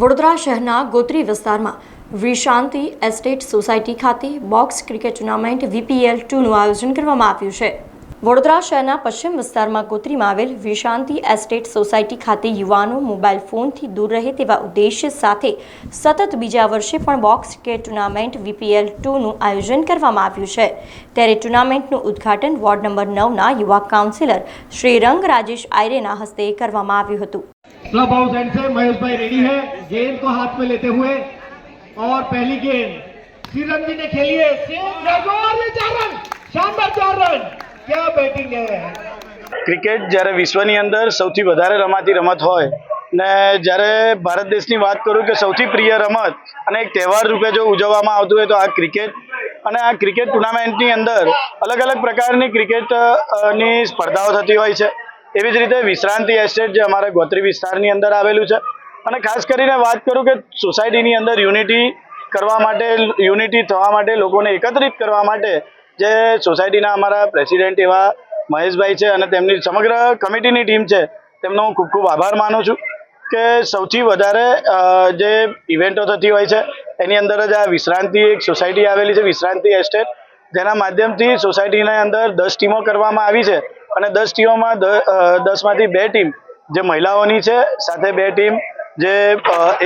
વડોદરા શહેરના ગોત્રી વિસ્તારમાં Vishanti estate society ખાતે બોક્સ ક્રિકેટ ટુર્નામેન્ટ વીપીએલ ટુનું આયોજન કરવામાં આવ્યું છે. વડોદરા શહેરના પશ્ચિમ વિસ્તારમાં ગોત્રીમાં આવેલ વિશાંતિ એસ્ટેટ સોસાયટી ખાતે યુવાનો મોબાઈલ ફોનથી દૂર રહે તેવા ઉદ્દેશ્ય સાથે સતત બીજા વર્ષે પણ બોક્સ ક્રિકેટ ટુર્નામેન્ટ વીપીએલ ટુનું આયોજન કરવામાં આવ્યું છે. ત્યારે ટુર્નામેન્ટનું ઉદ્ઘાટન વોર્ડ નંબર નવના યુવા કાઉન્સિલર શ્રી રંગ રાજેશ આયરેના હસ્તે કરવામાં આવ્યું હતું. क्लब हाउस एंड से महेश भाई रेडी है गेंद को हाथ में लेते हुए और पहली गेंद श्रीरंग जी ने खेली है सेम रन और ये चार रन शानदार चार रन क्या बैटिंग है ક્રિકેટ જ્યારે વિશ્વની અંદર સૌથી વધારે રમાતી રમત હોય ને જ્યારે ભારત દેશની વાત કરું કે સૌથી પ્રિય રમત અને એક તહેવાર રૂપે જો ઉજવવામાં આવતું હોય તો આ ક્રિકેટ અને આ ક્રિકેટ ટુર્નામેન્ટની અંદર અલગ અલગ પ્રકારની ક્રિકેટ અ, ની સ્પર્ધાઓ થતી હોય છે એવી જ રીતે વિશ્રાંતિ એસ્ટેટ જે અમારા ગોત્રી વિસ્તારની અંદર આવેલું છે. અને ખાસ કરીને વાત કરું કે સોસાયટીની અંદર યુનિટી કરવા માટે યુનિટી થવા માટે લોકોને એકત્રિત કરવા માટે જે સોસાયટીના અમારા પ્રેસિડેન્ટ એવા મહેશભાઈ છે અને તેમની સમગ્ર કમિટીની ટીમ છે, તેમનો હું ખૂબ ખૂબ આભાર માનું છું કે સૌથી વધારે જે ઇવેન્ટો થતી હોય છે, એની અંદર જ આ વિશ્રાંતિ એક સોસાયટી આવેલી છે, વિશ્રાંતિ એસ્ટેટ જેના માધ્યમથી સોસાયટીના અંદર દસ ટીમો કરવામાં આવી છે. અને દસ ટીમોમાં દસમાંથી બે ટીમ જે મહિલાઓની છે, સાથે બે ટીમ જે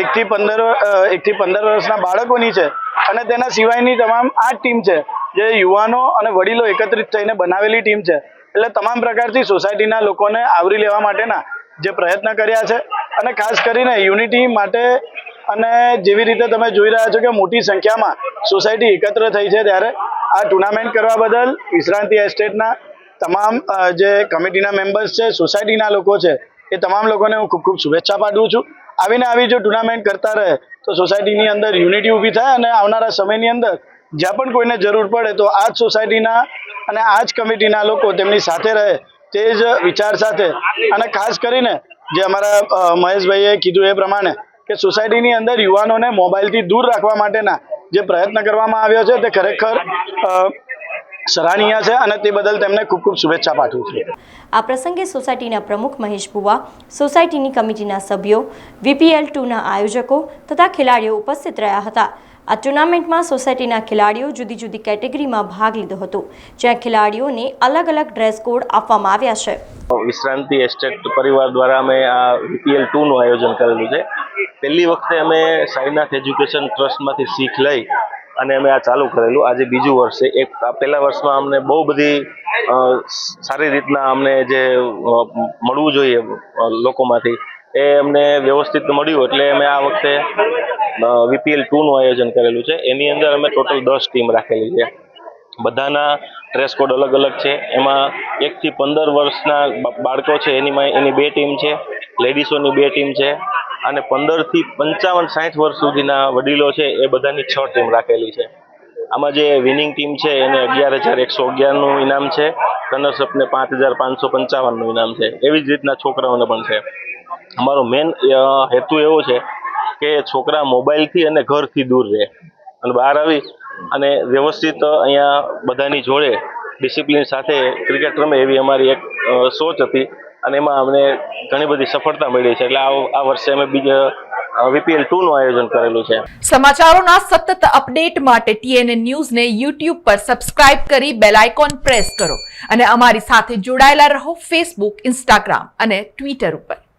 એકથી પંદર એકથી પંદર વર્ષના બાળકોની છે અને તેના સિવાયની તમામ આઠ ટીમ છે જે યુવાનો અને વડીલો એકત્રિત થઈને બનાવેલી ટીમ છે. એટલે તમામ પ્રકારથી સોસાયટીના લોકોને આવરી લેવા માટેના જે પ્રયત્ન કર્યા છે અને ખાસ કરીને યુનિટી માટે અને જેવી રીતે તમે જોઈ રહ્યા છો કે મોટી સંખ્યામાં સોસાયટી એકત્ર થઈ છે ત્યારે આ ટુર્નામેન્ટ કરવા બદલ વિશ્રાંતિ એસ્ટેટના તમામ જે કમિટીના મેમ્બર્સ છે સોસાયટીના લોકો છે, એ તમામ લોકોને હું ખૂબ ખૂબ શુભેચ્છા પાઠવું છું. આવીને આવી જો ટુર્નામેન્ટ કરતા રહે, તો સોસાયટીની અંદર યુનિટી ઊભી થાય અને આવનારા સમયની અંદર જ્યાં પણ કોઈને જરૂર પડે, તો આ જ સોસાયટીના અને આ જ કમિટીના લોકો તેમની સાથે રહે, તે જ વિચાર સાથે. અને ખાસ કરીને જે અમારા મહેશભાઈએ કીધું એ પ્રમાણે કે સોસાયટીની અંદર યુવાનોને મોબાઈલથી દૂર રાખવા માટેના જે પ્રયત્ન કરવામાં આવ્યો છે, તે ખરેખર સરાહનીય છે અને તે બદલ તેમને ખૂબ ખૂબ શુભેચ્છા પાઠવું છું. આ પ્રસંગે સોસાયટીના પ્રમુખ મહેશ બુવા સોસાયટીની કમિટીના સભ્યો વીપીએલ ટુના આયોજકો તથા ખેલાડીઓ ઉપસ્થિત રહ્યા હતા. આ ટુર્નામેન્ટમાં સોસાયટીના ખેલાડીઓ જુદી જુદી કેટેગરીમાં ભાગ લીધો હતો જ્યાં ખેલાડીઓને અલગ અલગ ડ્રેસ કોડ આપવામાં આવ્યા છે. વિશ્રાંતિ એસ્ટેટ પરિવાર દ્વારા અમે આ વીપીએલ ટુનું આયોજન કરેલું છે. પહેલી વખતે અમે સાઈનાથ એજ્યુકેશન ટ્રસ્ટમાંથી શીખ લઈ અને અમે આ ચાલુ કરેલું. આજે બીજું વર્ષ છે. એક પહેલા વર્ષમાં અમને બહુ બધી સારી રીતના અમને જે મળવું જોઈએ લોકોમાંથી, એ અમને વ્યવસ્થિત મળ્યું. એટલે અમે આ વખતે વીપીએલ ટુનું આયોજન કરેલું છે. એની અંદર અમે ટોટલ દસ ટીમ રાખેલી છે. બધાના ડ્રેસ કોડ અલગ અલગ છે. એમાં એકથી પંદર વર્ષના બાળકો છે. એની એની બે ટીમ છે. લેડીઝોની બે ટીમ છે. અને પંદરથી પંચાવન, સાઠ વર્ષ સુધીના વડીલો છે, એ બધાની છ ટીમ રાખેલી છે. આમાં જે વિનિંગ ટીમ છે, એને અગિયાર હજાર એકસો અગિયારનું ઇનામ છે રનર્સઅપને પાંચ હજાર પાંચસો પંચાવનનું ઇનામ છે. એવી જ રીતના છોકરાઓને પણ છે. અમારો મેન હેતુ એવો છે કે છોકરા મોબાઈલથી અને ઘરથી દૂર રહે. અને બહાર આવી અને વ્યવસ્થિત અહીંયા બધાની જોડે ડિસિપ્લિન સાથે ક્રિકેટ રમે એવી અમારી એક સોચ હતી. અને એમાં અમને ઘણી બધી સફળતા મળી છે. એટલે આ વર્ષે અમે બીજા વીપીએલ ટુનું આયોજન કરેલું છે. સમાચારોના સતત અપડેટ માટે ટીએનએ ન્યૂઝને યુટ્યુબ પર સબસ્ક્રાઇબ કરી બેલ આઇકોન પ્રેસ કરો. અને અમારી સાથે જોડાયેલા રહો ફેસબુક ઇન્સ્ટાગ્રામ અને ટ્વિટર ઉપર.